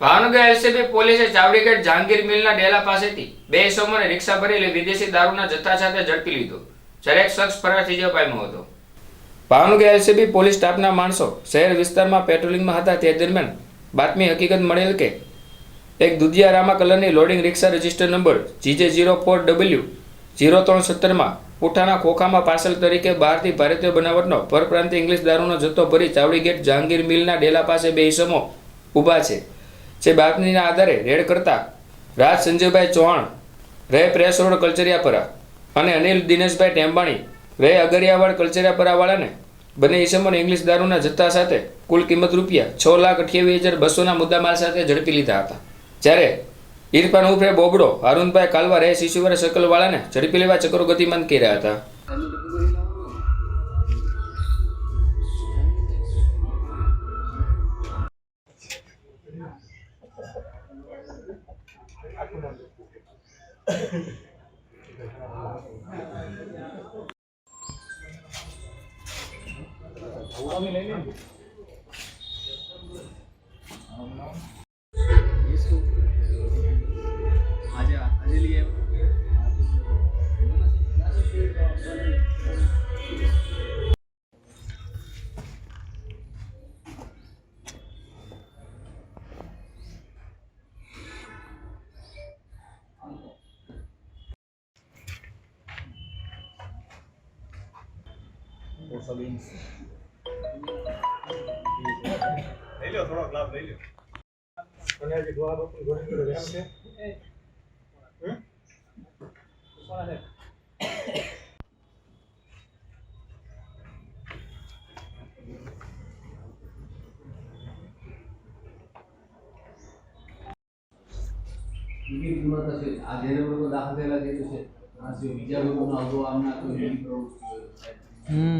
Bhavnagar LCB પોલીસે ચાવડીગઢ જહાંગીર મિલના ડેલા પાસેથી બે ઇસમોને રિક્ષા ભરેલી વિદેશી દારૂના જથ્થા સાથે ઝડપી લીધો. જ્યારે એક શખ્સ ફરાર થઈ જવા પામ્યો હતો. ભાવનગર એલસીબી પોલીસ સ્ટાફના માણસો શહેર વિસ્તારમાં પેટ્રોલિંગમાં હતા. તે દરમિયાન બાતમી હકીકત મળેલ કે એક દુધિયા રામા કલરની loading rickshaw register number GJ zero four W zero ત્રણ સત્તરમાં પુઠાના ખોખામાં પાર્સલ તરીકે બહારથી ભારતીય બનાવટનો પરપ્રાંતિ ઇંગ્લિશ દારૂનો જથ્થો ભરી ચાવડી ગેટ જહાંગીર મિલના ડેલા પાસે બે ઇસમો ઊભા છે. જે બાતમીના આધારે રેડ કરતા રાજ સંજયભાઈ ચૌહાણ રહે પ્રેસ રોડ કલ્ચરિયાપરા અને અનિલ દિનેશભાઈ ટેમ્બાણી રહે અગરિયાવાડ કલ્ચરિયાપરાવાળાને બંને ઇસમોને ઇંગ્લિશ દારૂના જથ્થા સાથે કુલ કિંમત રૂપિયા છ લાખ અઠ્યાવીસ હજાર બસોના મુદ્દામાલ સાથે ઝડપી લીધા હતા. જ્યારે ઇરફાન ઉફરે બોબડો અરુણભાઈ કાલવા રહે શિશુવર સકલવાળાને ઝડપી લેવા ચક્રો ગતિમાન કર્યા હતા. Aku nak. Kau ni. લઈ લો થોડોક લાભ લઈ લો અને હજી ગોળા બાપુ ઘોડી કરો એમ છે હમ? વિવિધ ગુનો થશે આ જેને લોકો દાખલ થયેલા છે તો છે આ સિવાય બીજા લોકોનો અગાઉ આમના કોઈ બીજી થાય.